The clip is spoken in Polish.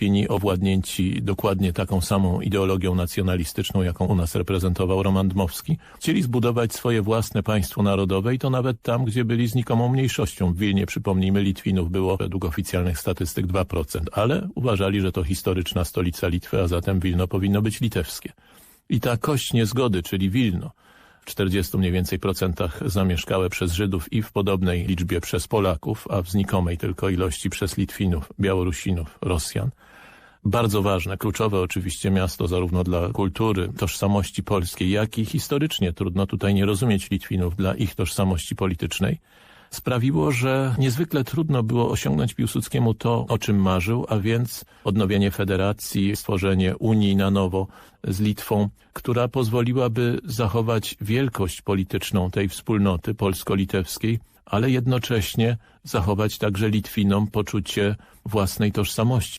Litwini owładnięci dokładnie taką samą ideologią nacjonalistyczną, jaką u nas reprezentował Roman Dmowski. Chcieli zbudować swoje własne państwo narodowe i to nawet tam, gdzie byli znikomą mniejszością. W Wilnie, przypomnijmy, Litwinów było według oficjalnych statystyk 2%, ale uważali, że to historyczna stolica Litwy, a zatem Wilno powinno być litewskie. I ta kość niezgody, czyli Wilno, w 40 mniej więcej procentach zamieszkałe przez Żydów i w podobnej liczbie przez Polaków, a w znikomej tylko ilości przez Litwinów, Białorusinów, Rosjan. Bardzo ważne, kluczowe oczywiście miasto zarówno dla kultury, tożsamości polskiej, jak i historycznie. Trudno tutaj nie rozumieć Litwinów dla ich tożsamości politycznej. Sprawiło, że niezwykle trudno było osiągnąć Piłsudskiemu to, o czym marzył, a więc odnowienie federacji, stworzenie Unii na nowo z Litwą, która pozwoliłaby zachować wielkość polityczną tej wspólnoty polsko-litewskiej, ale jednocześnie zachować także Litwinom poczucie własnej tożsamości.